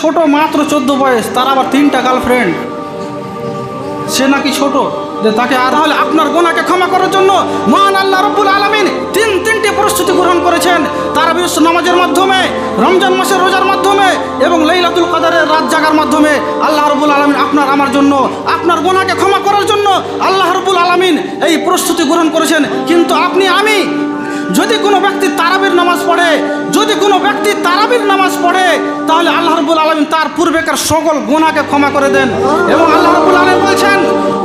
ছোট, মাত্র চোদ্দ বয়স, তার আবার তিনটা গার্লফ্রেন্ড সে নাকি ছোট? যে তাকে আর তাহলে আপনার গোনাকে ক্ষমা করার জন্য মহান আল্লাহ রব্বুল আলমিন তিন, তিনটি প্রস্তুতি গ্রহণ করেছেন। তারা বিশ্ব নামাজের মাধ্যমে, রমজান মাসের রোজার মাধ্যমে এবং লাইলাতুল কাদারের রাত জাগার মাধ্যমে আল্লাহ রব্বুল আলমিন আপনার, আমার জন্য, আপনার গোনাকে ক্ষমা করার জন্য আল্লাহ রব্বুল আলমিন এই প্রস্তুতি গ্রহণ করেছেন। কিন্তু আপনি, আমি যদি কোনো ব্যক্তি তারাবির নামাজ পড়ে, যদি কোনো ব্যক্তি তারাবির নামাজ পড়ে রব্বুল আলমিন তার পূর্বেকার সকল গুণাকে ক্ষমা করে দেন এবং আল্লাহ রব্বুল আলমিন বলছেন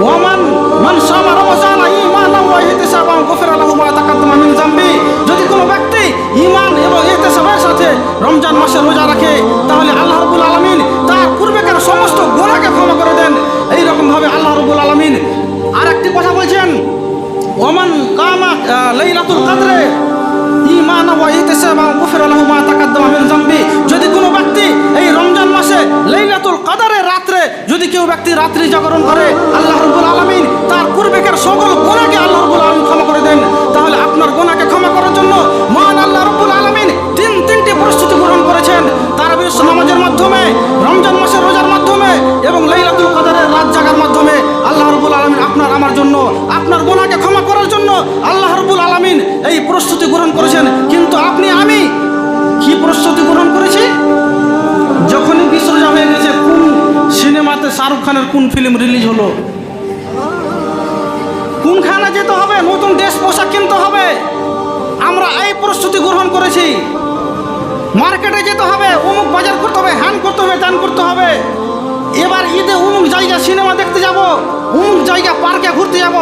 ওমান মান সামা রমজান ঈমানান ওয়া ইহতিসাবান মা তাকাদ্দামা মিন যামবি। যদি কোনো ব্যক্তি ঈমান এবং ইহতিসাবের সাথে রমজান মাসে রোজা রাখে, তাহলে আল্লাহ রব্বুল তার পূর্বেকার সমস্ত গুণাকে ক্ষমা করে দেন। এই রকম ভাবে আল্লাহ রব্বুল আলমিন আর একটি কথা বলছেন ওমান কামা লাইলাতুল কাদরে ঈমান ওয়া ইহতিসাবান গফিরা লাহু মা কোন ফিল্ম রিলিজ হলো? কোনখানে যেতে হবে? নতুন ড্রেস পোশাক কিনতে হবে? আমরা এই প্রস্তুতি গ্রহণ করেছি। মার্কেটে যেতে হবে অমুক বাজার করতে হবে হ্যান করতে হবে ত্যান করতে হবে। এবার ঈদে অমুক জায়গা সিনেমা দেখতে যাব অমুক জায়গা পার্কে ঘুরতে যাব।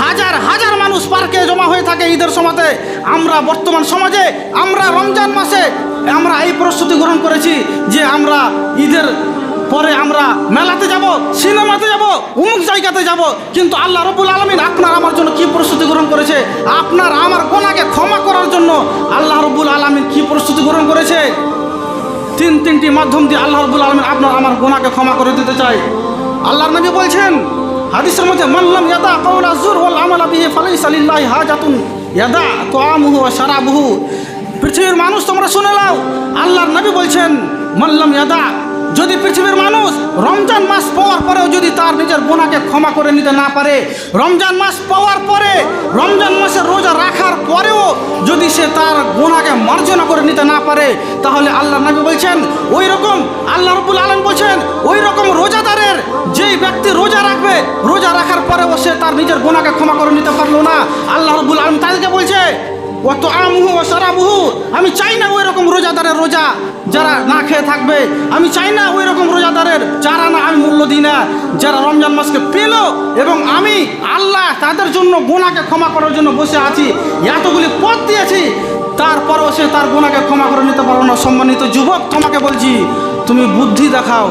হাজার হাজার মানুষ পার্কে জমা হয়ে থাকে ঈদের সময়তে। আমরা বর্তমান সমাজে, আমরা রমজান মাসে আমরা এই প্রস্তুতি গ্রহণ করেছি যে আমরা ঈদের পরে আমরা মেলাতে যাব, সিনেমাতে যাব অমুক জায়গাতে যাব। কিন্তু আল্লাহ রবুল আলমিন আপনার আমার জন্য কি প্রস্তুতি গ্রহণ করেছে? আপনার আমার গোনাকে ক্ষমা করার জন্য আল্লাহ রবুল আলমিন কি প্রস্তুতি গ্রহণ করেছে? তিন তিনটি মাধ্যম দিয়ে আল্লাহ রবুল আলমিন আপনার আমার গোনাকে ক্ষমা করে দিতে চাই। আল্লাহর নবী বলছেন, হাদিসের মধ্যে মাল্লাম ইয়াদা কাউলা জুর ওয়াল আমালা বিহি ফালাইসা লিল্লাহি হাজাতুন ইয়াদা তুআমুহু ওয়া শারাবুহু। পৃথিবীর মানুষ তোমরা শুনে নাও। আল্লাহর নবী বলছেন মাল্লাম ইয়াদা যদি পৃথিবীর মানুষ রমজান মাস পাওয়ার পরেও যদি তার নিজের বোনাকে ক্ষমা করে নিতে না পারে, রমজান মাস পাওয়ার পরে, রমজান মাসের রোজা রাখার পরেও যদি সে তার গোনাকে মার্জনা করে নিতে না পারে, তাহলে আল্লাহ নবী বলছেন ওই রকম আল্লাহ রবুল আলম বলছেন ওই রকম রোজাদারের যেই ব্যক্তি রোজা রাখবে, রোজা রাখার পরেও সে তার নিজের গোনাকে ক্ষমা করে নিতে পারল না। আল্লাহ রবুল আলম তাদেরকে বলছে অত আমুহু ও সারাবুহু আমি চাই না ওই রকম রোজাদারের রোজা। যারা না খেয়ে থাকবে, আমি চাই না ওই রকম রোজাদারের, যারা না আমি মূল্য দিই না, যারা রমজান মাসকে পেল এবং আমি আল্লাহ তাদের জন্য গোনাকে ক্ষমা করার জন্য বসে আছি, এতগুলি পথ দিয়েছি, তারপরও সে তার গোনাকে ক্ষমা করে নিতে পারো না। সম্মানিত যুবক, তোমাকে বলছি, তুমি বুদ্ধি দেখাও।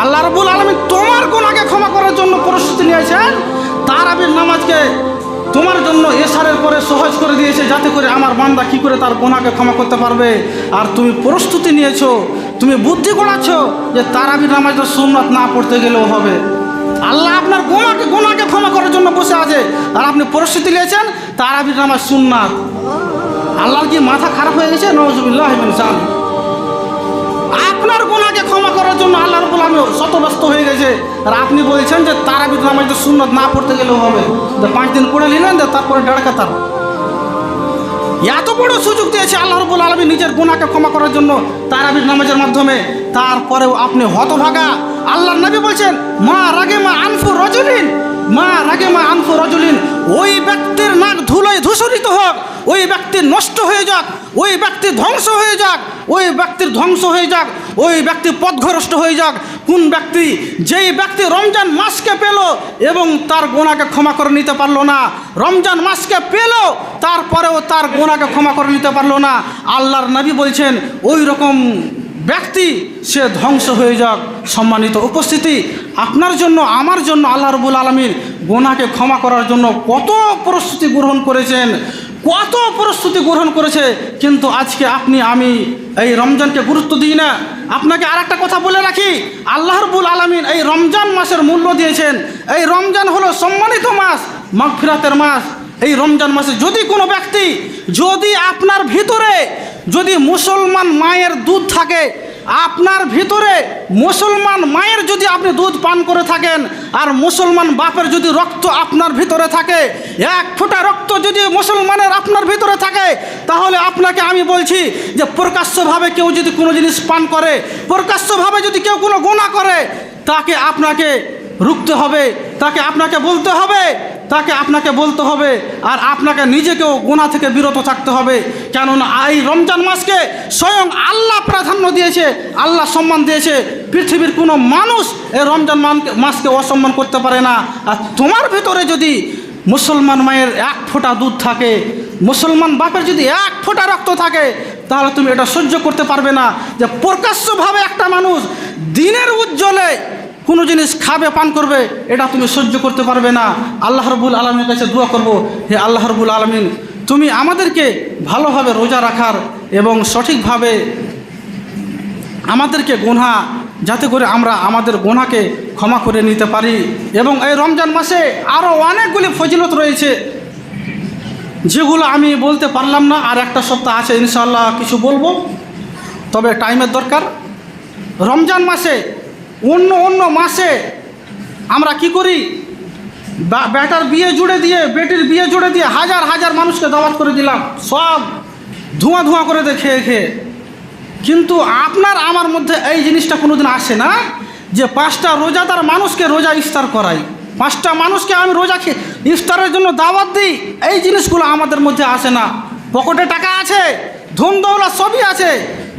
আল্লাহ রবুল আলমী তোমার গোনাকে ক্ষমা করার জন্য প্রস্তুতি নিয়েছেন তার আবির নামাজকে তোমার জন্য এসারের পরে সহজ করে দিয়েছে, যাতে করে আমার বান্দা কি করে তার গোনাকে ক্ষমা করতে পারবে। আর তুমি প্রস্তুতি নিয়েছো, তুমি বুদ্ধি করাচ্ছ যে তারাবির নামাজটা সুন্নত না পড়তে গেলেও হবে। আল্লাহ আপনার গোনাকে গোনাকে ক্ষমা করার জন্য বসে আছে। আর আপনি প্রস্তুতি নিয়েছেন, তারাবির নামাজ সুন্নাত। আল্লাহর কি মাথা খারাপ হয়ে গেছে? নজুবিল্লাহ জান আপনার গোনাকে ক্ষমা করার জন্য আল্লাহ রবুল আমি শতব্যস্ত হয়ে গেছে। আর আপনি বলছেন যে তারাবির নামাজ সুন্নত না পড়তে গেলেও হবে। পাঁচ দিন পড়ে নিলেন তারপরে দেড় কাতার এত বড় সুযোগ দিয়েছে আল্লাহ রবুল আলমী নিজের গুণাকে ক্ষমা করার জন্য তারাবির নামাজের মাধ্যমে। তারপরেও আপনি হতভাগা। আল্লাহ নবী বলছেন, মা রাগে মা আনফু রজলিন। মা, রাগে মা আনফু রজলিন ওই ব্যক্তির নাক ধুলোয় ধূসরিত হোক, ওই ব্যক্তি নষ্ট হয়ে যাক, ওই ব্যক্তি ধ্বংস হয়ে যাক, ওই ব্যক্তির ধ্বংস হয়ে যাক, ওই ব্যক্তি পথঘরষ্ট হয়ে যাক, কোন ব্যক্তি যেই ব্যক্তি রমজান মাসকে পেল এবং তার গোনাকে ক্ষমা করে নিতে পারল না, রমজান মাসকে পেল, তারপরেও তার গোনাকে ক্ষমা করে নিতে পারল না, আল্লাহর নবী বলছেন ওই রকম ব্যক্তি, সে ধ্বংস হয়ে যাক। সম্মানিত উপস্থিতি, আপনার জন্য, আমার জন্য আল্লাহ রবুল আলমীর গোনাকে ক্ষমা করার জন্য কত প্রস্তুতি গ্রহণ করেছেন, কত প্রস্তুতি গ্রহণ করেছে। কিন্তু আজকে আপনি, আমি এই রমজানকে গুরুত্ব দিই না। আপনাকে আর একটা কথা বলে রাখি, আল্লাহ রবুল আলমিন এই রমজান মাসের মূল্য দিয়েছেন। এই রমজান হলো সম্মানিত মাস, মাগফিরাতের মাস। এই রমজান মাসে যদি কোনো ব্যক্তি, যদি আপনার ভিতরে যদি মুসলমান মায়ের দুধ থাকে, আপনার ভিতরে মুসলমান মায়ের যদি আপনি দুধ পান করে থাকেন, আর মুসলমান বাপের যদি রক্ত আপনার ভিতরে থাকে, এক ফোঁটা রক্ত যদি মুসলমানের আপনার ভিতরে থাকে, তাহলে আপনাকে আমি বলছি যে প্রকাশ্যভাবে কেউ যদি কোনো জিনিস পান করে, প্রকাশ্যভাবে যদি কেউ কোনো গুণা করে, তাকে আপনাকে রুখতে হবে, তাকে আপনাকে বলতে হবে তাকে আপনাকে বলতে হবে আর আপনাকে নিজেকেও গোনা থেকে বিরত থাকতে হবে। কেননা এই রমজান মাসকে স্বয়ং আল্লাহ প্রাধান্য দিয়েছে, আল্লাহ সম্মান দিয়েছে। পৃথিবীর কোনো মানুষ এই রমজান মাসকে অসম্মান করতে পারে না। আর তোমার ভিতরে যদি মুসলমান মায়ের এক ফোঁটা দুধ থাকে, মুসলমান বাপের যদি এক ফোঁটা রক্ত থাকে, তাহলে তুমি এটা সহ্য করতে পারবে না। যে প্রকাশ্যভাবে একটা মানুষ দিনের উজ্জ্বলে কোনো জিনিস খাবে, পান করবে, এটা তুমি সহ্য করতে পারবে না। আল্লাহ রবুল আলমীর কাছে দোয়া করব, হে আল্লাহ রবুল আলমিন, তুমি আমাদেরকে ভালোভাবে রোজা রাখার এবং সঠিকভাবে আমাদেরকে গোনা, যাতে করে আমরা আমাদের গোনাকে ক্ষমা করে নিতে পারি। এবং এই রমজান মাসে আরও অনেকগুলি ফজিলত রয়েছে, যেগুলো আমি বলতে পারলাম না, আর একটা সপ্তাহ আছে ইনশাল্লাহ কিছু বলব। তবে টাইমের দরকার। রমজান মাসে অন্য অন্য মাসে আমরা কি করি? বেটার বিয়ে জুড়ে দিয়ে, বেটির বিয়ে জুড়ে দিয়ে হাজার হাজার মানুষকে দাওয়াত করে দিলাম। সব ধোঁয়া ধোঁয়া করে দিয়ে খেয়ে খেয়ে। কিন্তু আপনার আমার মধ্যে এই জিনিসটা কোনোদিন আসে না যে পাঁচটা রোজাদার মানুষকে রোজা ইফতার করাই। পাঁচটা মানুষকে আমি রোজা খেয়ে ইফতারের জন্য দাওয়াত দিই, এই জিনিসগুলো আমাদের মধ্যে আসে না। পকেটে টাকা আছে, ধন দৌলা সবই আছে।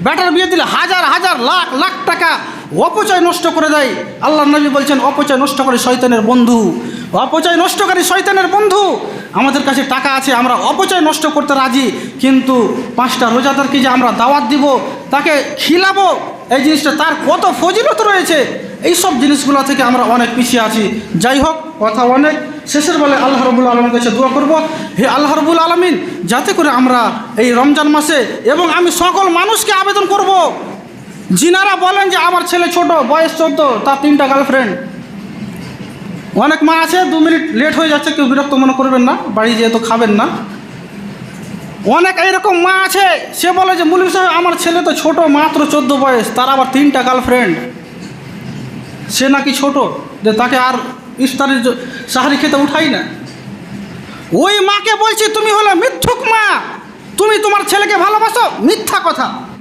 ব্যাটার বিয়ে দিলে হাজার হাজার, লাখ লাখ টাকা অপচয় নষ্ট করে দেয়। আল্লাহ নবী বলছেন, অপচয় নষ্ট করে শয়তানের বন্ধু। অপচয় নষ্টকারী শয়তানের বন্ধু। আমাদের কাছে টাকা আছে, আমরা অপচয় নষ্ট করতে রাজি। কিন্তু পাঁচটা রোজাদারকে যে আমরা দাওয়াত দিব, তাকে খিলাবো? এই জিনিসটা তার কত ফজিলত রয়েছে? এই সব জিনিসগুলো থেকে আমরা অনেক পিছিয়ে আছি। যাই হোক, কথা অনেক। শেষের বলে আল্লাহ রবুল আলমের কাছে দোয়া করব, হে আল্লাহ রবুল আলমিন, যাতে করে আমরা এই রমজান মাসে এবং আমি সকল মানুষকে আবেদন করব। যিনারা বলেন যে আমার ছেলে ছোট, বয়স চোদ্দ, তার তিনটা গার্লফ্রেন্ড অনেক মা আছে, দু মিনিট লেট হয়ে যাচ্ছে, কেউ বিরক্ত মনে করবেন না, বাড়ি যেয়ে তো খাবেন না। অনেক এইরকম মা আছে, সে বলে যে মুলিম সাহেব, আমার ছেলে তো ছোট, মাত্র চোদ্দ বয়স, তার আবার তিনটা গার্লফ্রেন্ড সে নাকি ছোট, যে তাকে আর ইফতারের জ- সাহারি খেতে উঠাই না। ওই মাকে বলছি, তুমি হলে মিথ্যুক মা। তুমি তোমার ছেলেকে ভালোবাসো, মিথ্যা কথা।